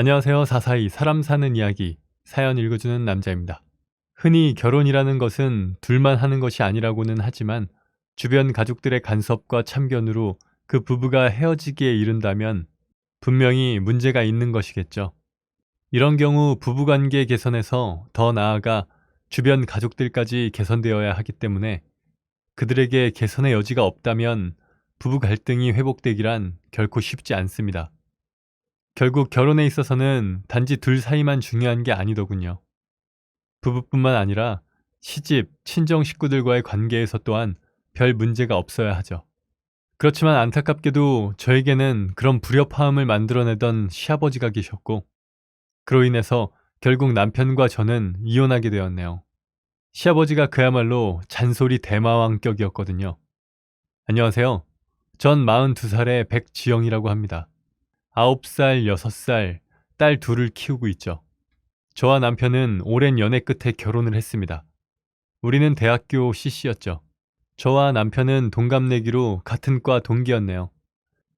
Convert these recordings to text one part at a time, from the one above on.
안녕하세요. 사사이 사람 사는 이야기 사연 읽어주는 남자입니다. 흔히 결혼이라는 것은 둘만 하는 것이 아니라고는 하지만 주변 가족들의 간섭과 참견으로 그 부부가 헤어지기에 이른다면 분명히 문제가 있는 것이겠죠. 이런 경우 부부관계 개선에서 더 나아가 주변 가족들까지 개선되어야 하기 때문에 그들에게 개선의 여지가 없다면 부부 갈등이 회복되기란 결코 쉽지 않습니다. 결국 결혼에 있어서는 단지 둘 사이만 중요한 게 아니더군요. 부부뿐만 아니라 시집, 친정 식구들과의 관계에서 또한 별 문제가 없어야 하죠. 그렇지만 안타깝게도 저에게는 그런 불협화음을 만들어내던 시아버지가 계셨고, 그로 인해서 결국 남편과 저는 이혼하게 되었네요. 시아버지가 그야말로 잔소리 대마왕격이었거든요. 안녕하세요. 전 42살의 백지영이라고 합니다. 9살, 6살, 딸 둘을 키우고 있죠. 저와 남편은 오랜 연애 끝에 결혼을 했습니다. 우리는 대학교 CC였죠. 저와 남편은 동갑내기로 같은 과 동기였네요.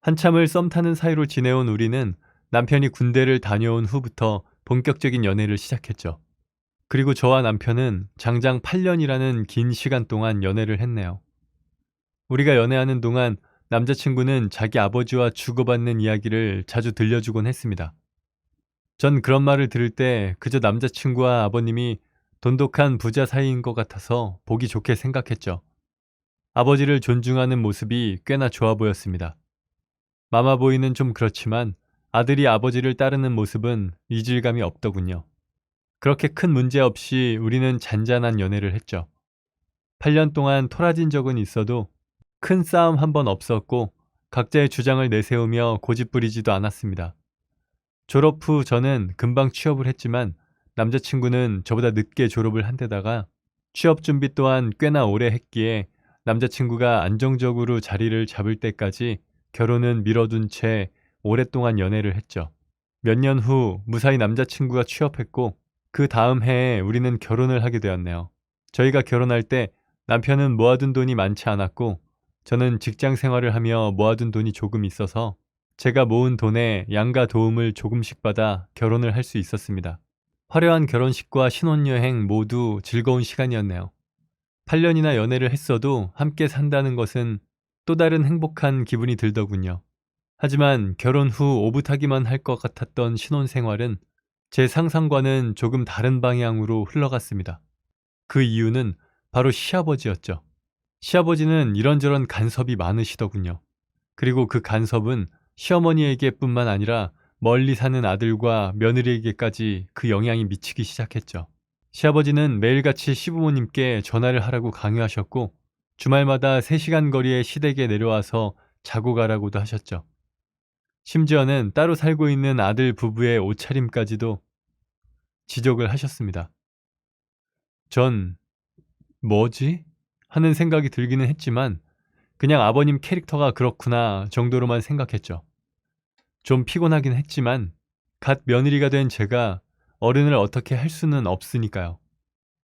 한참을 썸 타는 사이로 지내온 우리는 남편이 군대를 다녀온 후부터 본격적인 연애를 시작했죠. 그리고 저와 남편은 장장 8년이라는 긴 시간 동안 연애를 했네요. 우리가 연애하는 동안 남자친구는 자기 아버지와 주고받는 이야기를 자주 들려주곤 했습니다. 전 그런 말을 들을 때 그저 남자친구와 아버님이 돈독한 부자 사이인 것 같아서 보기 좋게 생각했죠. 아버지를 존중하는 모습이 꽤나 좋아 보였습니다. 마마보이는 좀 그렇지만 아들이 아버지를 따르는 모습은 이질감이 없더군요. 그렇게 큰 문제 없이 우리는 잔잔한 연애를 했죠. 8년 동안 토라진 적은 있어도 큰 싸움 한 번 없었고 각자의 주장을 내세우며 고집부리지도 않았습니다. 졸업 후 저는 금방 취업을 했지만 남자친구는 저보다 늦게 졸업을 한 데다가 취업 준비 또한 꽤나 오래 했기에 남자친구가 안정적으로 자리를 잡을 때까지 결혼은 미뤄둔 채 오랫동안 연애를 했죠. 몇 년 후 무사히 남자친구가 취업했고 그 다음 해에 우리는 결혼을 하게 되었네요. 저희가 결혼할 때 남편은 모아둔 돈이 많지 않았고 저는 직장 생활을 하며 모아둔 돈이 조금 있어서 제가 모은 돈에 양가 도움을 조금씩 받아 결혼을 할 수 있었습니다. 화려한 결혼식과 신혼여행 모두 즐거운 시간이었네요. 8년이나 연애를 했어도 함께 산다는 것은 또 다른 행복한 기분이 들더군요. 하지만 결혼 후 오붓하기만 할 것 같았던 신혼 생활은 제 상상과는 조금 다른 방향으로 흘러갔습니다. 그 이유는 바로 시아버지였죠. 시아버지는 이런저런 간섭이 많으시더군요. 그리고 그 간섭은 시어머니에게 뿐만 아니라 멀리 사는 아들과 며느리에게까지 그 영향이 미치기 시작했죠. 시아버지는 매일같이 시부모님께 전화를 하라고 강요하셨고 주말마다 3시간 거리의 시댁에 내려와서 자고 가라고도 하셨죠. 심지어는 따로 살고 있는 아들 부부의 옷차림까지도 지적을 하셨습니다. 전 뭐지? 하는 생각이 들기는 했지만 그냥 아버님 캐릭터가 그렇구나 정도로만 생각했죠. 좀 피곤하긴 했지만 갓 며느리가 된 제가 어른을 어떻게 할 수는 없으니까요.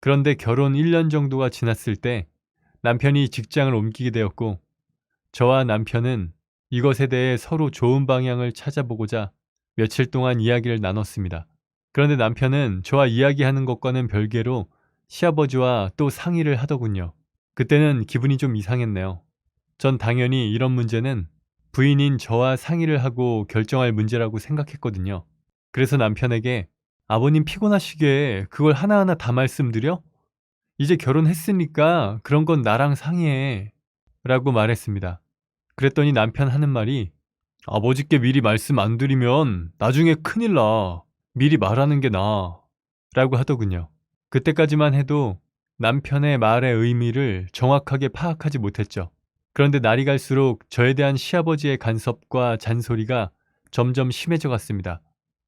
그런데 결혼 1년 정도가 지났을 때 남편이 직장을 옮기게 되었고 저와 남편은 이것에 대해 서로 좋은 방향을 찾아보고자 며칠 동안 이야기를 나눴습니다. 그런데 남편은 저와 이야기하는 것과는 별개로 시아버지와 또 상의를 하더군요. 그때는 기분이 좀 이상했네요. 전 당연히 이런 문제는 부인인 저와 상의를 하고 결정할 문제라고 생각했거든요. 그래서 남편에게 아버님 피곤하시게 그걸 하나하나 다 말씀드려? 이제 결혼했으니까 그런 건 나랑 상의해. 라고 말했습니다. 그랬더니 남편 하는 말이 아버지께 미리 말씀 안 드리면 나중에 큰일 나. 미리 말하는 게 나아. 라고 하더군요. 그때까지만 해도 남편의 말의 의미를 정확하게 파악하지 못했죠. 그런데 날이 갈수록 저에 대한 시아버지의 간섭과 잔소리가 점점 심해져 갔습니다.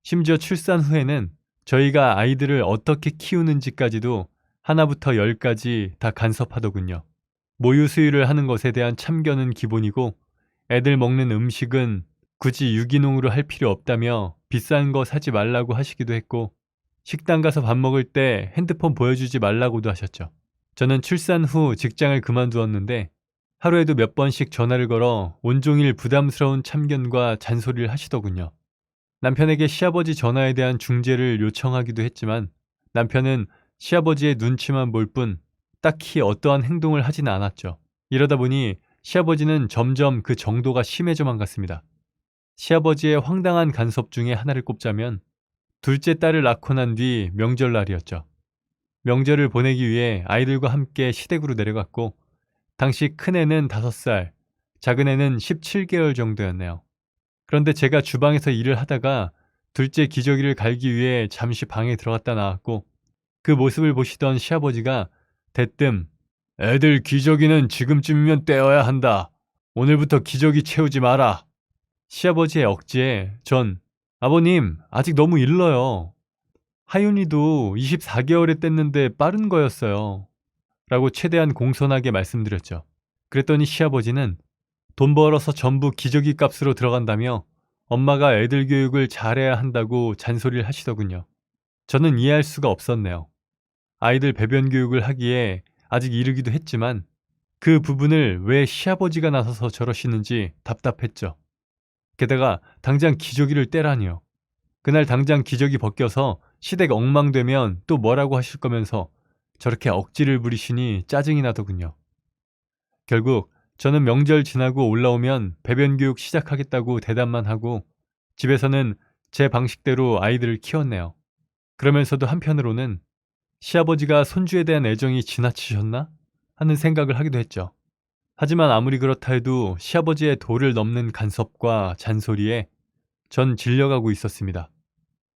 심지어 출산 후에는 저희가 아이들을 어떻게 키우는지까지도 하나부터 열까지 다 간섭하더군요. 모유 수유를 하는 것에 대한 참견은 기본이고 애들 먹는 음식은 굳이 유기농으로 할 필요 없다며 비싼 거 사지 말라고 하시기도 했고 식당 가서 밥 먹을 때 핸드폰 보여주지 말라고도 하셨죠. 저는 출산 후 직장을 그만두었는데 하루에도 몇 번씩 전화를 걸어 온종일 부담스러운 참견과 잔소리를 하시더군요. 남편에게 시아버지 전화에 대한 중재를 요청하기도 했지만 남편은 시아버지의 눈치만 볼 뿐 딱히 어떠한 행동을 하진 않았죠. 이러다 보니 시아버지는 점점 그 정도가 심해져만 갔습니다. 시아버지의 황당한 간섭 중에 하나를 꼽자면 둘째 딸을 낳고 난 뒤 명절날이었죠. 명절을 보내기 위해 아이들과 함께 시댁으로 내려갔고 당시 큰애는 5살, 작은애는 17개월 정도였네요. 그런데 제가 주방에서 일을 하다가 둘째 기저귀를 갈기 위해 잠시 방에 들어갔다 나왔고 그 모습을 보시던 시아버지가 대뜸 애들 기저귀는 지금쯤이면 떼어야 한다. 오늘부터 기저귀 채우지 마라. 시아버지의 억지에 전 아버님 아직 너무 일러요. 하윤이도 24개월에 뗐는데 빠른 거였어요. 라고 최대한 공손하게 말씀드렸죠. 그랬더니 시아버지는 돈 벌어서 전부 기저귀 값으로 들어간다며 엄마가 애들 교육을 잘해야 한다고 잔소리를 하시더군요. 저는 이해할 수가 없었네요. 아이들 배변 교육을 하기에 아직 이르기도 했지만 그 부분을 왜 시아버지가 나서서 저러시는지 답답했죠. 게다가 당장 기저귀를 떼라니요. 그날 당장 기저귀 벗겨서 시댁 엉망되면 또 뭐라고 하실 거면서 저렇게 억지를 부리시니 짜증이 나더군요. 결국 저는 명절 지나고 올라오면 배변 교육 시작하겠다고 대답만 하고 집에서는 제 방식대로 아이들을 키웠네요. 그러면서도 한편으로는 시아버지가 손주에 대한 애정이 지나치셨나? 하는 생각을 하기도 했죠. 하지만 아무리 그렇다 해도 시아버지의 도를 넘는 간섭과 잔소리에 전 질려가고 있었습니다.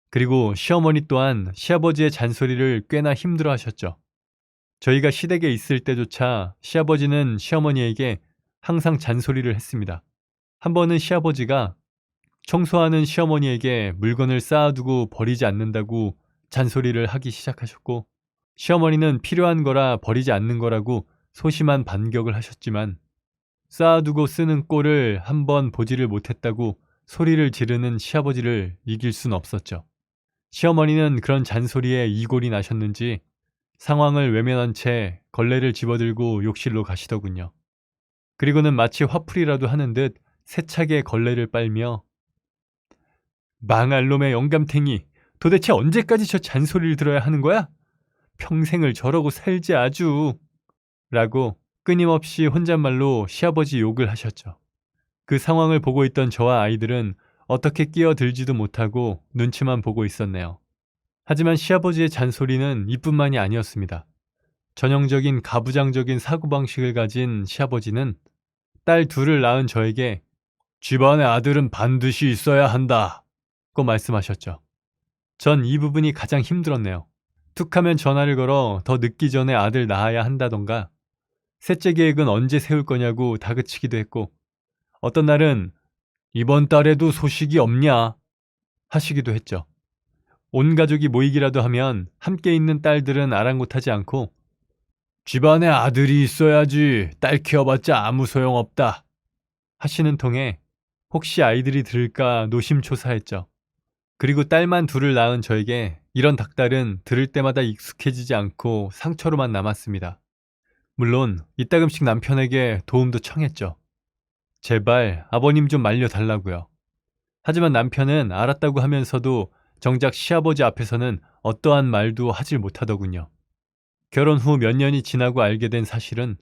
그리고 시어머니 또한 시아버지의 잔소리를 꽤나 힘들어 하셨죠. 저희가 시댁에 있을 때조차 시아버지는 시어머니에게 항상 잔소리를 했습니다. 한 번은 시아버지가 청소하는 시어머니에게 물건을 쌓아두고 버리지 않는다고 잔소리를 하기 시작하셨고, 시어머니는 필요한 거라 버리지 않는 거라고 소심한 반격을 하셨지만, 쌓아두고 쓰는 꼴을 한 번 보지를 못했다고 소리를 지르는 시아버지를 이길 순 없었죠. 시어머니는 그런 잔소리에 이골이 나셨는지 상황을 외면한 채 걸레를 집어들고 욕실로 가시더군요. 그리고는 마치 화풀이라도 하는 듯 세차게 걸레를 빨며 망할 놈의 영감탱이 도대체 언제까지 저 잔소리를 들어야 하는 거야? 평생을 저러고 살지 아주 라고 끊임없이 혼잣말로 시아버지 욕을 하셨죠. 그 상황을 보고 있던 저와 아이들은 어떻게 끼어들지도 못하고 눈치만 보고 있었네요. 하지만 시아버지의 잔소리는 이뿐만이 아니었습니다. 전형적인 가부장적인 사고방식을 가진 시아버지는 딸 둘을 낳은 저에게 집안의 아들은 반드시 있어야 한다. 고 말씀하셨죠. 전 이 부분이 가장 힘들었네요. 툭 하면 전화를 걸어 더 늦기 전에 아들 낳아야 한다던가 셋째 계획은 언제 세울 거냐고 다그치기도 했고 어떤 날은 이번 달에도 소식이 없냐 하시기도 했죠. 온 가족이 모이기라도 하면 함께 있는 딸들은 아랑곳하지 않고 집안에 아들이 있어야지 딸 키워봤자 아무 소용없다 하시는 통에 혹시 아이들이 들을까 노심초사했죠. 그리고 딸만 둘을 낳은 저에게 이런 닭달은 들을 때마다 익숙해지지 않고 상처로만 남았습니다. 물론 이따금씩 남편에게 도움도 청했죠. 제발 아버님 좀 말려달라고요. 하지만 남편은 알았다고 하면서도 정작 시아버지 앞에서는 어떠한 말도 하질 못하더군요. 결혼 후 몇 년이 지나고 알게 된 사실은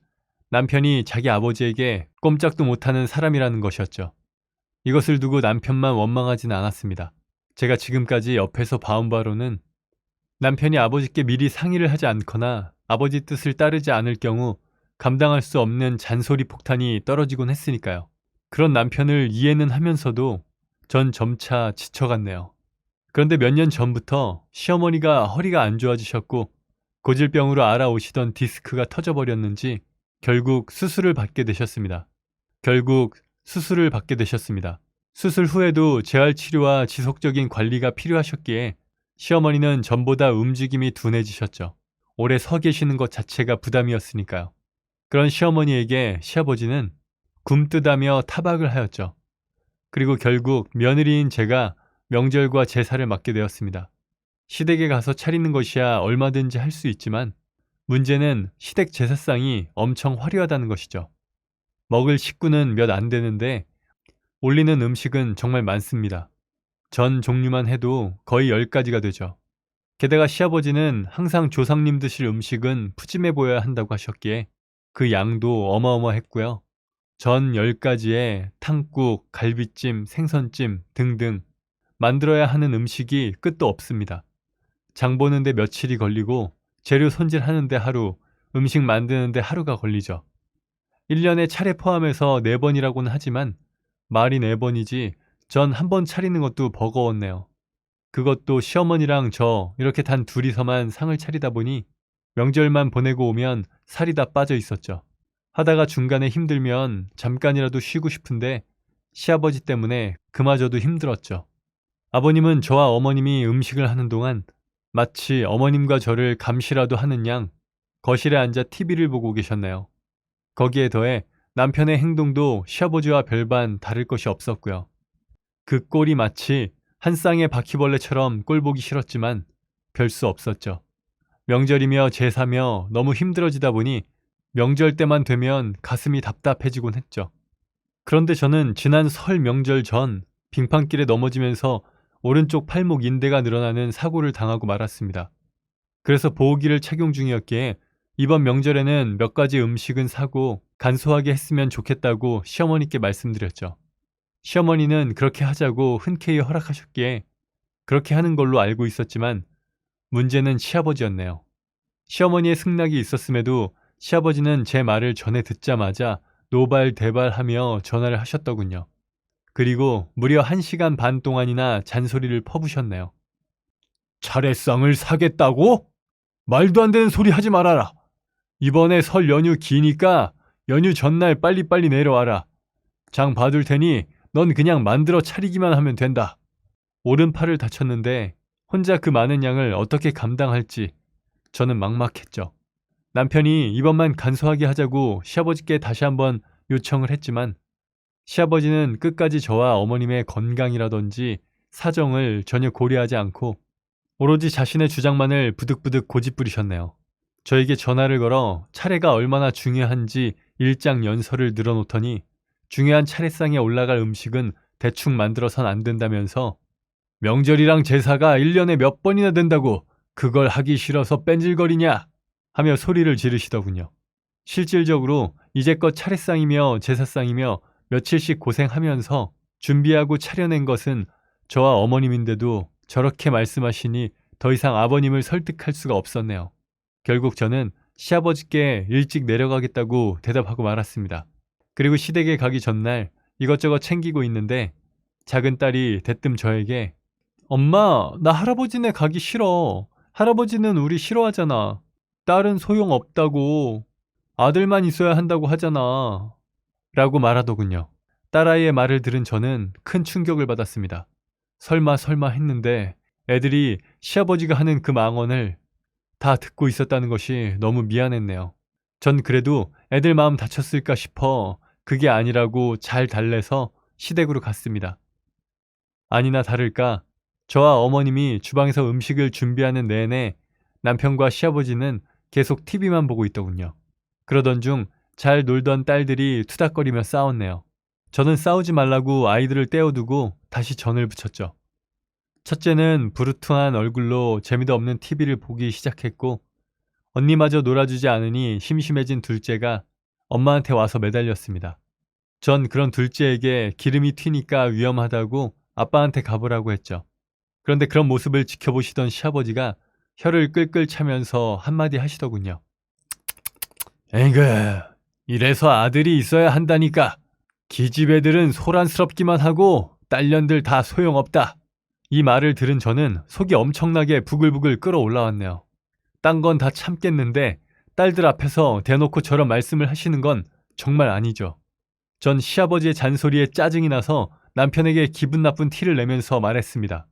남편이 자기 아버지에게 꼼짝도 못하는 사람이라는 것이었죠. 이것을 두고 남편만 원망하지는 않았습니다. 제가 지금까지 옆에서 봐온 바로는 남편이 아버지께 미리 상의를 하지 않거나 아버지 뜻을 따르지 않을 경우 감당할 수 없는 잔소리 폭탄이 떨어지곤 했으니까요. 그런 남편을 이해는 하면서도 전 점차 지쳐갔네요. 그런데 몇 년 전부터 시어머니가 허리가 안 좋아지셨고 고질병으로 알아오시던 디스크가 터져버렸는지 결국 수술을 받게 되셨습니다. 결국 수술을 받게 되셨습니다. 수술 후에도 재활 치료와 지속적인 관리가 필요하셨기에 시어머니는 전보다 움직임이 둔해지셨죠. 오래 서 계시는 것 자체가 부담이었으니까요. 그런 시어머니에게 시아버지는 굼뜨다며 타박을 하였죠. 그리고 결국 며느리인 제가 명절과 제사를 맡게 되었습니다. 시댁에 가서 차리는 것이야 얼마든지 할 수 있지만 문제는 시댁 제사상이 엄청 화려하다는 것이죠. 먹을 식구는 몇 안 되는데 올리는 음식은 정말 많습니다. 전 종류만 해도 거의 10가지가 되죠. 게다가 시아버지는 항상 조상님 드실 음식은 푸짐해 보여야 한다고 하셨기에 그 양도 어마어마했고요. 전 10가지에 탕국, 갈비찜, 생선찜 등등 만들어야 하는 음식이 끝도 없습니다. 장 보는데 며칠이 걸리고 재료 손질하는데 하루, 음식 만드는데 하루가 걸리죠. 1년에 차례 포함해서 4번이라고는 하지만 말이 4번이지 전 한 번 차리는 것도 버거웠네요. 그것도 시어머니랑 저 이렇게 단 둘이서만 상을 차리다 보니 명절만 보내고 오면 살이 다 빠져 있었죠. 하다가 중간에 힘들면 잠깐이라도 쉬고 싶은데 시아버지 때문에 그마저도 힘들었죠. 아버님은 저와 어머님이 음식을 하는 동안 마치 어머님과 저를 감시라도 하는 양 거실에 앉아 TV를 보고 계셨네요. 거기에 더해 남편의 행동도 시아버지와 별반 다를 것이 없었고요. 그 꼴이 마치 한 쌍의 바퀴벌레처럼 꼴 보기 싫었지만 별 수 없었죠. 명절이며 제사며 너무 힘들어지다 보니 명절 때만 되면 가슴이 답답해지곤 했죠. 그런데 저는 지난 설 명절 전 빙판길에 넘어지면서 오른쪽 팔목 인대가 늘어나는 사고를 당하고 말았습니다. 그래서 보호기를 착용 중이었기에 이번 명절에는 몇 가지 음식은 사고 간소하게 했으면 좋겠다고 시어머니께 말씀드렸죠. 시어머니는 그렇게 하자고 흔쾌히 허락하셨기에 그렇게 하는 걸로 알고 있었지만 문제는 시아버지였네요. 시어머니의 승낙이 있었음에도 시아버지는 제 말을 전해 듣자마자 노발대발하며 전화를 하셨더군요. 그리고 무려 1시간 반 동안이나 잔소리를 퍼부셨네요. 차례상을 사겠다고? 말도 안 되는 소리 하지 말아라. 이번에 설 연휴 기니까 연휴 전날 빨리빨리 내려와라. 장 봐둘 테니 넌 그냥 만들어 차리기만 하면 된다. 오른팔을 다쳤는데 혼자 그 많은 양을 어떻게 감당할지 저는 막막했죠. 남편이 이번만 간소하게 하자고 시아버지께 다시 한번 요청을 했지만 시아버지는 끝까지 저와 어머님의 건강이라든지 사정을 전혀 고려하지 않고 오로지 자신의 주장만을 부득부득 고집부리셨네요. 저에게 전화를 걸어 차례가 얼마나 중요한지 일장 연설을 늘어놓더니 중요한 차례상에 올라갈 음식은 대충 만들어선 안 된다면서 명절이랑 제사가 1년에 몇 번이나 된다고 그걸 하기 싫어서 뺀질거리냐 하며 소리를 지르시더군요. 실질적으로 이제껏 차례상이며 제사상이며 며칠씩 고생하면서 준비하고 차려낸 것은 저와 어머님인데도 저렇게 말씀하시니 더 이상 아버님을 설득할 수가 없었네요. 결국 저는 시아버지께 일찍 내려가겠다고 대답하고 말았습니다. 그리고 시댁에 가기 전날 이것저것 챙기고 있는데 작은 딸이 대뜸 저에게 엄마, 나 할아버지네 가기 싫어. 할아버지는 우리 싫어하잖아. 딸은 소용없다고. 아들만 있어야 한다고 하잖아. 라고 말하더군요. 딸아이의 말을 들은 저는 큰 충격을 받았습니다. 설마 설마 했는데 애들이 시아버지가 하는 그 망언을 다 듣고 있었다는 것이 너무 미안했네요. 전 그래도 애들 마음 다쳤을까 싶어 그게 아니라고 잘 달래서 시댁으로 갔습니다. 아니나 다를까 저와 어머님이 주방에서 음식을 준비하는 내내 남편과 시아버지는 계속 TV만 보고 있더군요. 그러던 중 잘 놀던 딸들이 투닥거리며 싸웠네요. 저는 싸우지 말라고 아이들을 떼어두고 다시 전을 붙였죠. 첫째는 부르퉁한 얼굴로 재미도 없는 TV를 보기 시작했고 언니마저 놀아주지 않으니 심심해진 둘째가 엄마한테 와서 매달렸습니다. 전 그런 둘째에게 기름이 튀니까 위험하다고 아빠한테 가보라고 했죠. 그런데 그런 모습을 지켜보시던 시아버지가 혀를 끌끌 차면서 한마디 하시더군요. 에이그, 이래서 아들이 있어야 한다니까. 기집 애들은 소란스럽기만 하고 딸년들 다 소용없다. 이 말을 들은 저는 속이 엄청나게 부글부글 끓어올라왔네요. 딴 건 다 참겠는데 딸들 앞에서 대놓고 저런 말씀을 하시는 건 정말 아니죠. 전 시아버지의 잔소리에 짜증이 나서 남편에게 기분 나쁜 티를 내면서 말했습니다.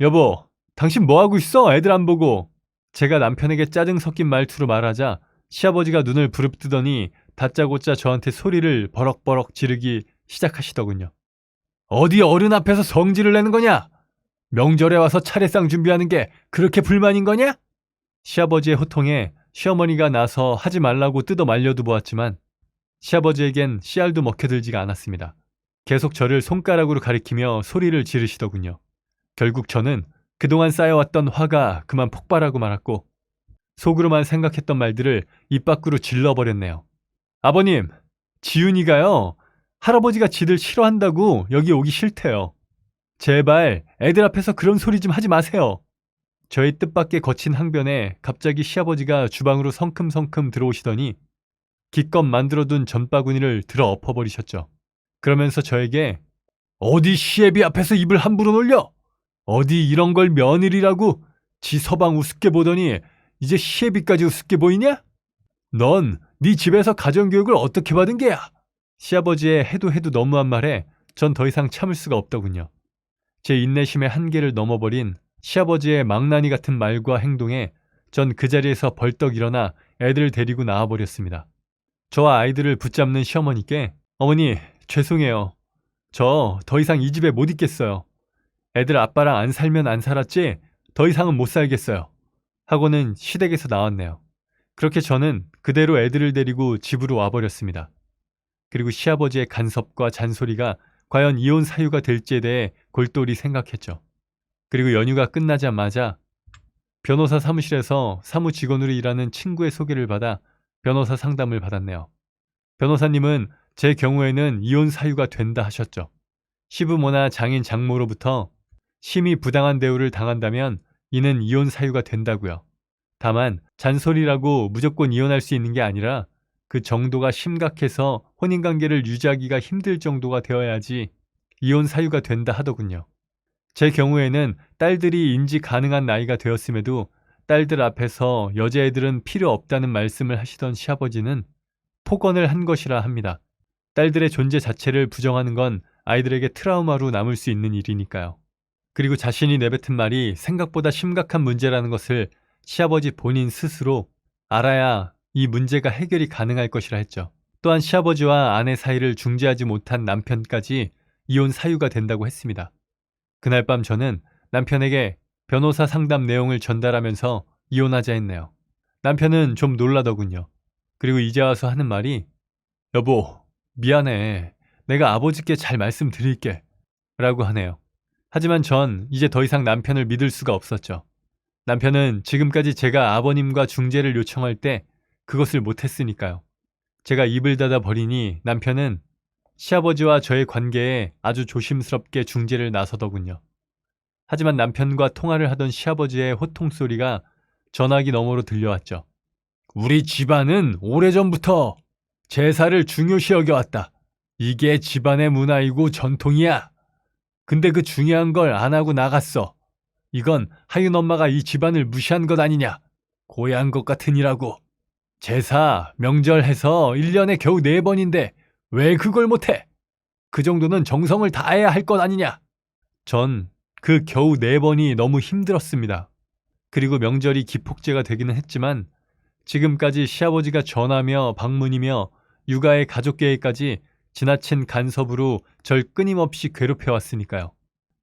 여보, 당신 뭐하고 있어? 애들 안 보고. 제가 남편에게 짜증 섞인 말투로 말하자 시아버지가 눈을 부릅뜨더니 다짜고짜 저한테 소리를 버럭버럭 지르기 시작하시더군요. 어디 어른 앞에서 성질을 내는 거냐? 명절에 와서 차례상 준비하는 게 그렇게 불만인 거냐? 시아버지의 호통에 시어머니가 나서 하지 말라고 뜯어 말려도 보았지만 시아버지에겐 씨알도 먹혀들지가 않았습니다. 계속 저를 손가락으로 가리키며 소리를 지르시더군요. 결국 저는 그동안 쌓여왔던 화가 그만 폭발하고 말았고 속으로만 생각했던 말들을 입 밖으로 질러버렸네요. 아버님, 지훈이가요. 할아버지가 지들 싫어한다고 여기 오기 싫대요. 제발 애들 앞에서 그런 소리 좀 하지 마세요. 저의 뜻밖의 거친 항변에 갑자기 시아버지가 주방으로 성큼성큼 들어오시더니 기껏 만들어둔 전바구니를 들어 엎어버리셨죠. 그러면서 저에게 어디 시애비 앞에서 입을 함부로 놀려? 어디 이런 걸 며느리라고 지 서방 우습게 보더니 이제 시애비까지 우습게 보이냐? 넌 네 집에서 가정교육을 어떻게 받은 게야? 시아버지의 해도 해도 너무한 말에 전 더 이상 참을 수가 없더군요. 제 인내심의 한계를 넘어버린 시아버지의 망나니 같은 말과 행동에 전 그 자리에서 벌떡 일어나 애들을 데리고 나와버렸습니다. 저와 아이들을 붙잡는 시어머니께 어머니 죄송해요. 저 더 이상 이 집에 못 있겠어요. 애들 아빠랑 안 살면 안 살았지 더 이상은 못 살겠어요. 하고는 시댁에서 나왔네요. 그렇게 저는 그대로 애들을 데리고 집으로 와버렸습니다. 그리고 시아버지의 간섭과 잔소리가 과연 이혼 사유가 될지에 대해 골똘히 생각했죠. 그리고 연휴가 끝나자마자 변호사 사무실에서 사무 직원으로 일하는 친구의 소개를 받아 변호사 상담을 받았네요. 변호사님은 제 경우에는 이혼 사유가 된다 하셨죠. 시부모나 장인 장모로부터 심히 부당한 대우를 당한다면 이는 이혼 사유가 된다고요. 다만 잔소리라고 무조건 이혼할 수 있는 게 아니라 그 정도가 심각해서 혼인관계를 유지하기가 힘들 정도가 되어야지 이혼 사유가 된다 하더군요. 제 경우에는 딸들이 인지 가능한 나이가 되었음에도 딸들 앞에서 여자애들은 필요 없다는 말씀을 하시던 시아버지는 폭언을 한 것이라 합니다. 딸들의 존재 자체를 부정하는 건 아이들에게 트라우마로 남을 수 있는 일이니까요. 그리고 자신이 내뱉은 말이 생각보다 심각한 문제라는 것을 시아버지 본인 스스로 알아야 이 문제가 해결이 가능할 것이라 했죠. 또한 시아버지와 아내 사이를 중재하지 못한 남편까지 이혼 사유가 된다고 했습니다. 그날 밤 저는 남편에게 변호사 상담 내용을 전달하면서 이혼하자 했네요. 남편은 좀 놀라더군요. 그리고 이제 와서 하는 말이 여보, 미안해. 내가 아버지께 잘 말씀드릴게. 라고 하네요. 하지만 전 이제 더 이상 남편을 믿을 수가 없었죠. 남편은 지금까지 제가 아버님과 중재를 요청할 때 그것을 못했으니까요. 제가 입을 닫아 버리니 남편은 시아버지와 저의 관계에 아주 조심스럽게 중재를 나서더군요. 하지만 남편과 통화를 하던 시아버지의 호통 소리가 전화기 너머로 들려왔죠. 우리 집안은 오래전부터 제사를 중요시 여겨왔다. 이게 집안의 문화이고 전통이야. 근데 그 중요한 걸 안 하고 나갔어. 이건 하윤 엄마가 이 집안을 무시한 것 아니냐. 고향 것 같으니라고. 제사, 명절 해서 1년에 겨우 4번인데 왜 그걸 못해? 그 정도는 정성을 다해야 할 것 아니냐? 전 그 겨우 4번이 너무 힘들었습니다. 그리고 명절이 기폭제가 되기는 했지만 지금까지 시아버지가 전화며 방문이며 육아의 가족 계획까지 지나친 간섭으로 절 끊임없이 괴롭혀왔으니까요.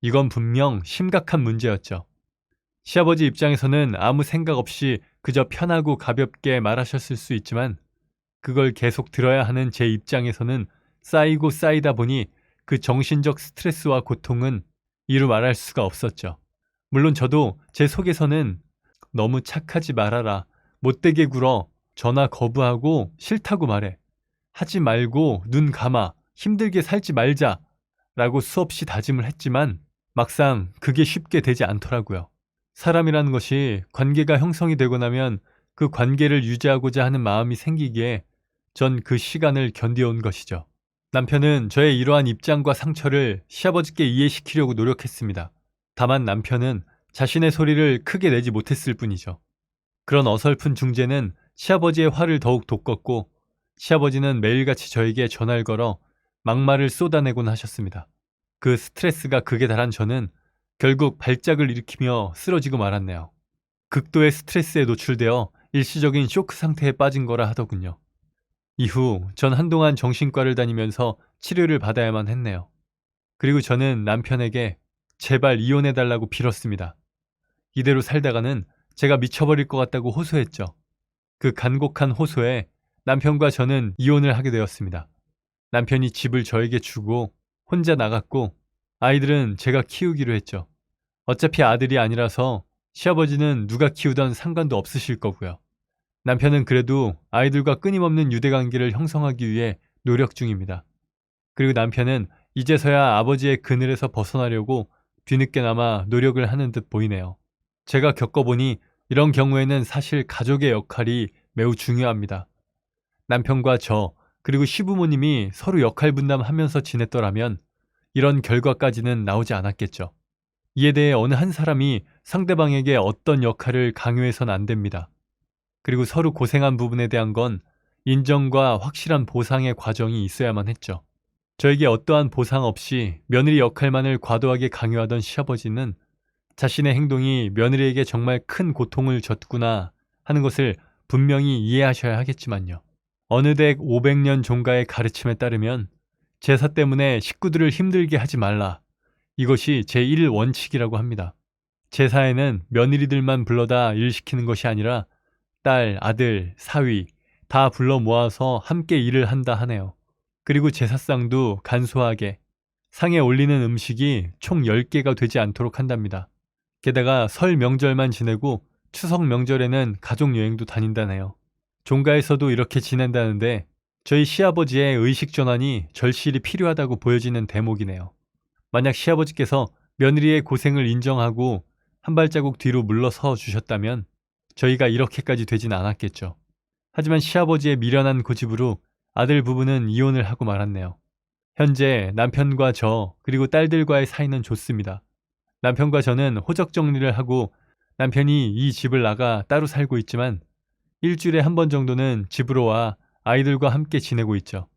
이건 분명 심각한 문제였죠. 시아버지 입장에서는 아무 생각 없이 그저 편하고 가볍게 말하셨을 수 있지만 그걸 계속 들어야 하는 제 입장에서는 쌓이고 쌓이다 보니 그 정신적 스트레스와 고통은 이루 말할 수가 없었죠. 물론 저도 제 속에서는 너무 착하지 말아라. 못되게 굴어. 전화 거부하고 싫다고 말해. 하지 말고 눈 감아. 힘들게 살지 말자. 라고 수없이 다짐을 했지만 막상 그게 쉽게 되지 않더라고요. 사람이라는 것이 관계가 형성이 되고 나면 그 관계를 유지하고자 하는 마음이 생기기에 전 그 시간을 견뎌온 것이죠. 남편은 저의 이러한 입장과 상처를 시아버지께 이해시키려고 노력했습니다. 다만 남편은 자신의 소리를 크게 내지 못했을 뿐이죠. 그런 어설픈 중재는 시아버지의 화를 더욱 돋궜고 시아버지는 매일같이 저에게 전화를 걸어 막말을 쏟아내곤 하셨습니다. 그 스트레스가 극에 달한 저는 결국 발작을 일으키며 쓰러지고 말았네요. 극도의 스트레스에 노출되어 일시적인 쇼크 상태에 빠진 거라 하더군요. 이후 전 한동안 정신과를 다니면서 치료를 받아야만 했네요. 그리고 저는 남편에게 제발 이혼해달라고 빌었습니다. 이대로 살다가는 제가 미쳐버릴 것 같다고 호소했죠. 그 간곡한 호소에 남편과 저는 이혼을 하게 되었습니다. 남편이 집을 저에게 주고 혼자 나갔고 아이들은 제가 키우기로 했죠. 어차피 아들이 아니라서 시아버지는 누가 키우던 상관도 없으실 거고요. 남편은 그래도 아이들과 끊임없는 유대관계를 형성하기 위해 노력 중입니다. 그리고 남편은 이제서야 아버지의 그늘에서 벗어나려고 뒤늦게나마 노력을 하는 듯 보이네요. 제가 겪어보니 이런 경우에는 사실 가족의 역할이 매우 중요합니다. 남편과 저, 그리고 시부모님이 서로 역할 분담하면서 지냈더라면 이런 결과까지는 나오지 않았겠죠. 이에 대해 어느 한 사람이 상대방에게 어떤 역할을 강요해선 안 됩니다. 그리고 서로 고생한 부분에 대한 건 인정과 확실한 보상의 과정이 있어야만 했죠. 저에게 어떠한 보상 없이 며느리 역할만을 과도하게 강요하던 시아버지는 자신의 행동이 며느리에게 정말 큰 고통을 줬구나 하는 것을 분명히 이해하셔야 하겠지만요. 어느덧 500년 종가의 가르침에 따르면 제사 때문에 식구들을 힘들게 하지 말라. 이것이 제1원칙이라고 합니다. 제사에는 며느리들만 불러다 일 시키는 것이 아니라 딸, 아들, 사위 다 불러 모아서 함께 일을 한다 하네요. 그리고 제사상도 간소하게 상에 올리는 음식이 총 10개가 되지 않도록 한답니다. 게다가 설 명절만 지내고 추석 명절에는 가족 여행도 다닌다네요. 종가에서도 이렇게 지낸다는데 저희 시아버지의 의식 전환이 절실히 필요하다고 보여지는 대목이네요. 만약 시아버지께서 며느리의 고생을 인정하고 한 발자국 뒤로 물러서 주셨다면 저희가 이렇게까지 되진 않았겠죠. 하지만 시아버지의 미련한 고집으로 아들 부부는 이혼을 하고 말았네요. 현재 남편과 저 그리고 딸들과의 사이는 좋습니다. 남편과 저는 호적 정리를 하고 남편이 이 집을 나가 따로 살고 있지만 일주일에 한 번 정도는 집으로 와 아이들과 함께 지내고 있죠.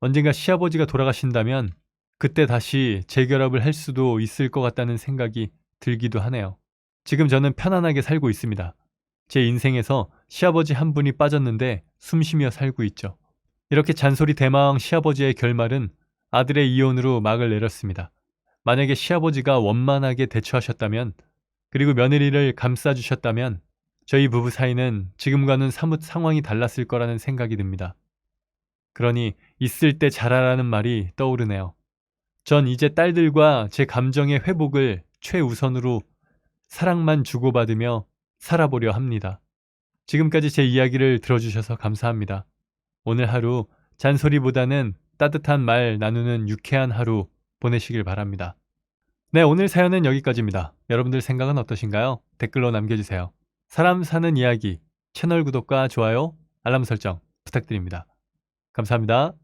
언젠가 시아버지가 돌아가신다면 그때 다시 재결합을 할 수도 있을 것 같다는 생각이 들기도 하네요. 지금 저는 편안하게 살고 있습니다. 제 인생에서 시아버지 한 분이 빠졌는데 숨 쉬며 살고 있죠. 이렇게 잔소리 대마왕 시아버지의 결말은 아들의 이혼으로 막을 내렸습니다. 만약에 시아버지가 원만하게 대처하셨다면 그리고 며느리를 감싸주셨다면 저희 부부 사이는 지금과는 사뭇 상황이 달랐을 거라는 생각이 듭니다. 그러니 있을 때 잘하라는 말이 떠오르네요. 전 이제 딸들과 제 감정의 회복을 최우선으로 사랑만 주고받으며 살아보려 합니다. 지금까지 제 이야기를 들어주셔서 감사합니다. 오늘 하루 잔소리보다는 따뜻한 말 나누는 유쾌한 하루 보내시길 바랍니다. 네, 오늘 사연은 여기까지입니다. 여러분들 생각은 어떠신가요? 댓글로 남겨주세요. 사람 사는 이야기 채널 구독과 좋아요, 알람 설정 부탁드립니다. 감사합니다.